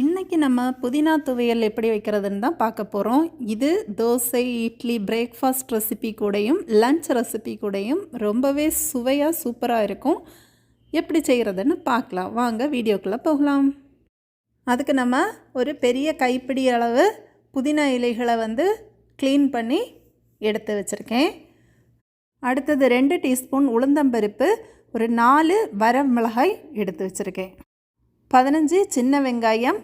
இன்றைக்கி நம்ம புதினா துவையல் எப்படி வைக்கிறதுன்னு தான் பார்க்க போகிறோம் இது தோசை இட்லி பிரேக்ஃபாஸ்ட் ரெசிபி கூடையும் லஞ்ச் ரெசிபி கூடயும் ரொம்பவே சுவையாக சூப்பராக இருக்கும். எப்படி செய்கிறதுன்னு பார்க்கலாம். வாங்க வீடியோக்குள்ளே போகலாம். அதுக்கு நம்ம ஒரு பெரிய கைப்பிடி அளவு புதினா இலைகளை வந்து க்ளீன் பண்ணி எடுத்து வச்சுருக்கேன். அடுத்தது ரெண்டு டீஸ்பூன் உளுந்தம்பருப்பு ஒரு நாலு வரமிளகாய் எடுத்து வச்சுருக்கேன். பதினஞ்சு சின்ன வெங்காயம்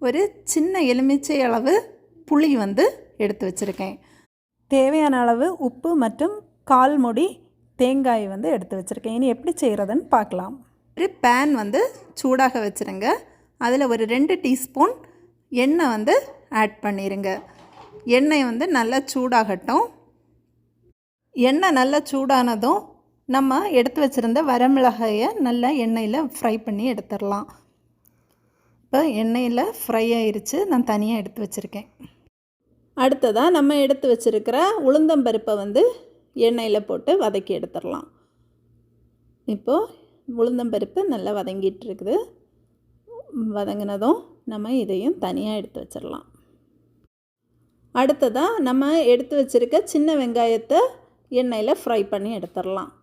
ஒரு சின்ன எலுமிச்சை அளவு புளி வந்து எடுத்து வச்சுருக்கேன். தேவையான அளவு உப்பு மற்றும் கால் முடி தேங்காய் வந்து எடுத்து வச்சுருக்கேன். இனி எப்படி செய்கிறதுன்னு பார்க்கலாம். ஒரு பேன் வந்து சூடாக வச்சுருங்க. அதில் ஒரு ரெண்டு டீஸ்பூன் எண்ணெய் வந்து ஆட் பண்ணிடுங்க எண்ணெய் வந்து நல்லா சூடாகட்டும். எண்ணெய் நல்லா சூடானதும் நம்ம எடுத்து வச்சுருந்த வரமிளகாயை நல்லா எண்ணெயில் ஃப்ரை பண்ணி எடுத்துடலாம். இப்போ எண்ணெயில் ஃப்ரை ஆயிடுச்சு நான் தனியாக எடுத்து வச்சுருக்கேன். அடுத்ததாக நம்ம எடுத்து வச்சுருக்கிற உளுந்தம்பருப்பை வந்து எண்ணெயில் போட்டு வதக்கி எடுத்துடலாம். இப்போது உளுந்தம்பருப்பு நல்லா வதங்கிட்டு இருக்குது. வதங்கினதும் நம்ம இதையும் தனியாக எடுத்து வச்சிடலாம். அடுத்ததாக நம்ம எடுத்து வச்சுருக்க சின்ன வெங்காயத்தை எண்ணெயில் ஃப்ரை பண்ணி எடுத்துடலாம்.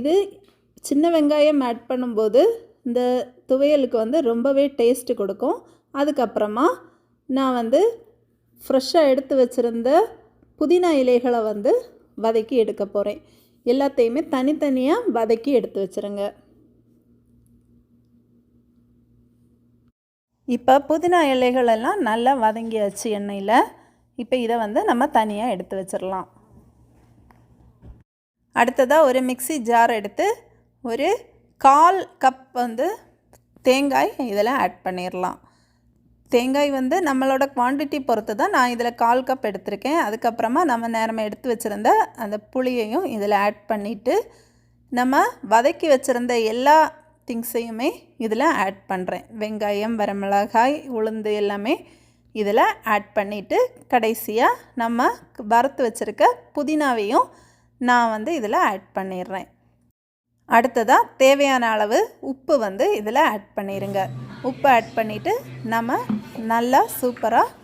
இது சின்ன வெங்காயம் ஆட் பண்ணும்போது இந்த துவையலுக்கு வந்து ரொம்பவே டேஸ்ட்டு கொடுக்கும். அதுக்கப்புறமா நான் வந்து ஃப்ரெஷ்ஷாக எடுத்து வச்சுருந்த புதினா இலைகளை வந்து வதக்கி எடுக்க போகிறேன் எல்லாத்தையுமே தனித்தனியாக வதக்கி எடுத்து வச்சுருங்க. இப்போ புதினா இலைகளெல்லாம் நல்லா வதங்கியாச்சு எண்ணெயில். இப்போ இதை வந்து நம்ம தனியாக எடுத்து வச்சிடலாம் அடுத்ததாக ஒரு மிக்சி ஜார் எடுத்து ஒரு கால் கப் வந்து தேங்காய் இதில் ஆட் பண்ணிடலாம் தேங்காய் வந்து நம்மளோட குவான்டிட்டி பொறுத்து தான் நான் இதில் கால் கப் எடுத்திருக்கேன். அதுக்கப்புறமா நம்ம நேரமாக எடுத்து வச்சுருந்த அந்த புளியையும் இதில் ஆட் பண்ணிவிட்டு நம்ம வதக்கி வச்சுருந்த எல்லா திங்ஸையுமே இதில் ஆட் பண்ணுறேன் வெங்காயம் வரமிளகாய் உளுந்து எல்லாமே இதில் ஆட் பண்ணிவிட்டு கடைசியாக நம்ம வறுத்து வச்சுருக்க புதினாவையும் நான் வந்து இதில் ஆட் பண்ணிடுறேன் அடுத்ததாக தேவையான அளவு உப்பு வந்து இதில் ஆட் பண்ணிடுங்க உப்பு ஆட் பண்ணிவிட்டு நம்ம நல்லா சூப்பராக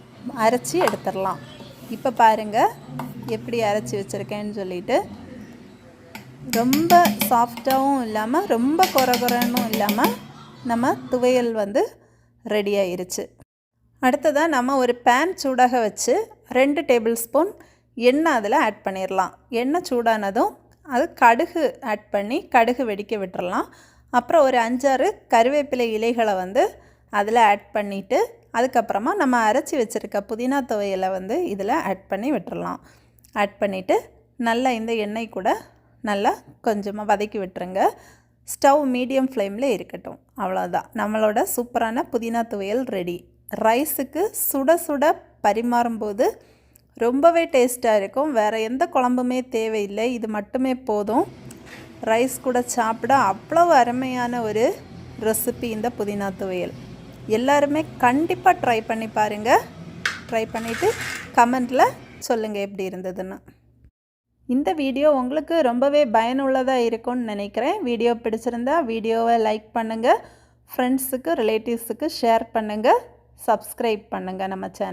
அரைச்சி எடுத்துடலாம். இப்போ பாருங்கள் எப்படி அரைச்சி வச்சுருக்கேன்னு சொல்லிட்டு. ரொம்ப சாஃப்டாகவும் இல்லாமல் ரொம்ப குறை இல்லாமல் நம்ம துவையல் வந்து ரெடி ஆயிருச்சு. அடுத்ததாக நம்ம ஒரு பேன் சூடாக வச்சு ரெண்டு டேபிள் ஸ்பூன் எண்ணெய் அதில் ஆட் பண்ணிடலாம். எண்ணெய் சூடானதும் அது கடுகு ஆட் பண்ணி கடுகு வெடிக்க விட்டுறலாம். அப்புறம் ஒரு அஞ்சாறு கருவேப்பிலை இலைகளை வந்து அதில் ஆட் பண்ணிவிட்டு அதுக்கப்புறமா நம்ம அரைச்சி வச்சுருக்க புதினா துவையலை வந்து இதில் ஆட் பண்ணி விட்டுறலாம். ஆட் பண்ணிவிட்டு நல்லா இந்த எண்ணெய் கூட நல்லா கொஞ்சமாக வதக்கி விட்டுருங்க. ஸ்டவ் மீடியம் ஃப்ளேமில் இருக்கட்டும். அவ்வளோதான் நம்மளோட சூப்பரான புதினா துவையல் ரெடி ரைஸுக்கு சுட சுட பரிமாறும்போது ரொம்பவே டேஸ்ட்டாக இருக்கும். வேறு எந்த குழம்புமே தேவையில்லை. இது மட்டுமே போதும். ரைஸ் கூட சாப்பிட அவ்வளோ அருமையான ஒரு ரெசிபி இந்த புதினா துவையல். எல்லாருமே கண்டிப்பாக ட்ரை பண்ணி பாருங்கள் ட்ரை பண்ணிவிட்டு கமெண்டில் சொல்லுங்கள் எப்படி இருந்ததுன்னு. இந்த வீடியோ உங்களுக்கு ரொம்பவே பயனுள்ளதாக இருக்கும்னு நினைக்கிறேன். வீடியோ பிடிச்சிருந்தா வீடியோவை லைக் பண்ணுங்கள் ஃப்ரெண்ட்ஸுக்கு ரிலேட்டிவ்ஸுக்கு ஷேர் பண்ணுங்கள் சப்ஸ்கிரைப் பண்ணுங்கள் நம்ம சேனல்